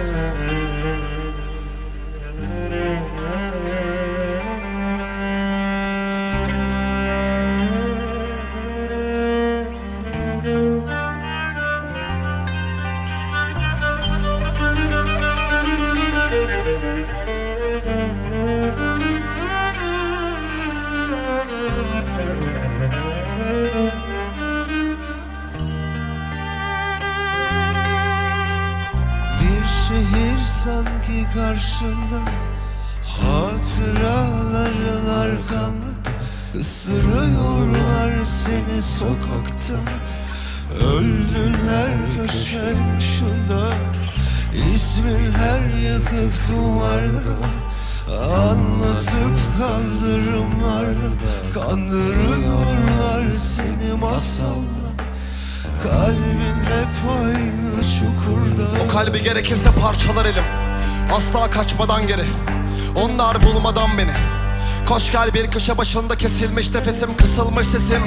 Mm-hmm. Şehir sanki karşında. Hatıraların arkanda Isırıyorlar seni sokakta. Öldün her köşe başında İsmin her yakık duvarda. Anlatıp kaldırımlarda Kandırıyorlar seni masalla Kalbin hep aynı çukurda O kalbi gerekirse parçalar elim. Asla kaçmadan geri. Onlar bulmadan beni. Koş gel bir köşe başında kesilmiş nefesim Kısılmış sesim.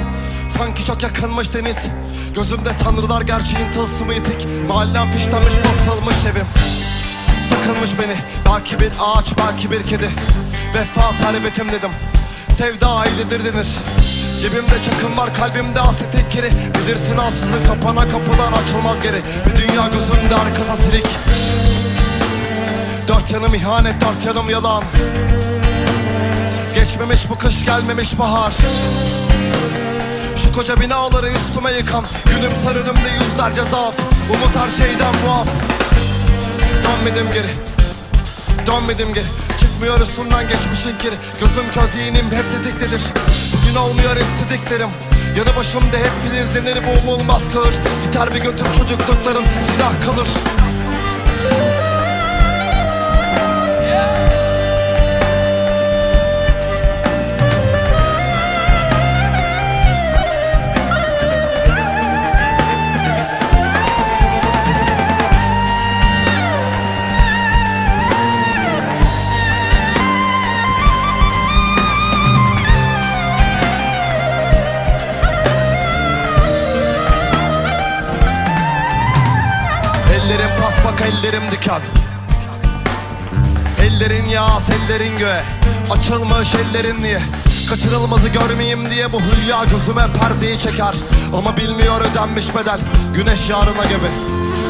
Sanki çok yakınmış deniz. Gözümde sanrılar gerçeğin tılsımı itik. Mahallem fişlenmiş basılmış evim. Sakınmış beni. Belki bir ağaç belki bir kedi. Vefa servetim dedim. Sevda ailedir denir Cebimde çakım var kalbimde hasretin kiri Bilirsin ansızın kapana kapılar açılmaz geri. Bir dünya gözünde arkada silik. Dört yanım ihanet dört yanım yalan. Geçmemiş bu kış gelmemiş bahar. Şu koca binaları üstüme yıkan Gülümser önümde yüzlerce zaaf. Umut her şeyden muaf. Dönmedim geri. Dönmedim geri Çıkmıyor üstümden geçmişin kiri. Gözüm köz zihnim hep tetiktedir. Bugün olmuyor istediklerim Yanı başımda hep filizlenir bu umulmaz kağır Gitar bir götür çocuklukların silah kalır Paspak ellerim diken. Ellerin yağ ellerin göğe. Açılmış ellerin niye? Kaçırılmazı görmeyeyim diye bu hülya gözüme perdeyi çeker. Ama bilmiyor ödenmiş bedel Güneş yarına gibi.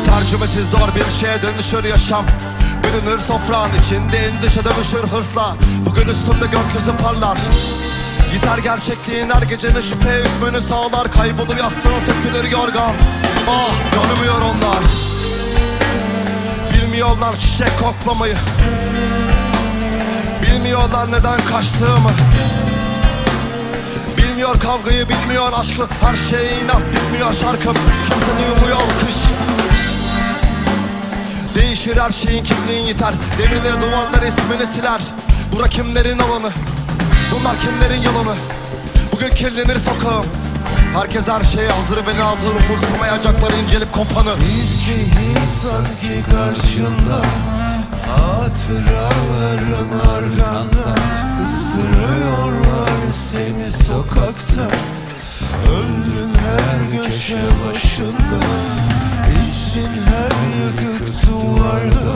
Tercümesiz zor bir şeye dönüşür yaşam. Bürünür sofran içinde endişe dönüşür hırsla. Bugün üstümde gökyüzü parlar. Gitar gerçekliğin her gecenin şüphe hükmünü sağlar. Kaybolur yastığın sökülür yorgan. Ah görmüyor onlar Bilmiyorlar çiçek koklamayı. Bilmiyorlar neden kaçtığımı. Bilmiyor kavgayı bilmiyor aşkı Her şeye inat bilmiyor şarkım. Kimse duymuyor alkış Değişir her şeyin kimliğin yeter. Demirleri duvarlar ismini siler. Bura kimlerin alanı? Bunlar kimlerin yalanı? Bugün kirlenir sokağım Herkes her şeye hazır ve nazır Umursamayacaklar incelip kopanı. Bir şehir sanki karşında Hatıraların arkanda. Isırıyorlar seni sokakta Öldün her köşe başında. İçin her yakık duvarda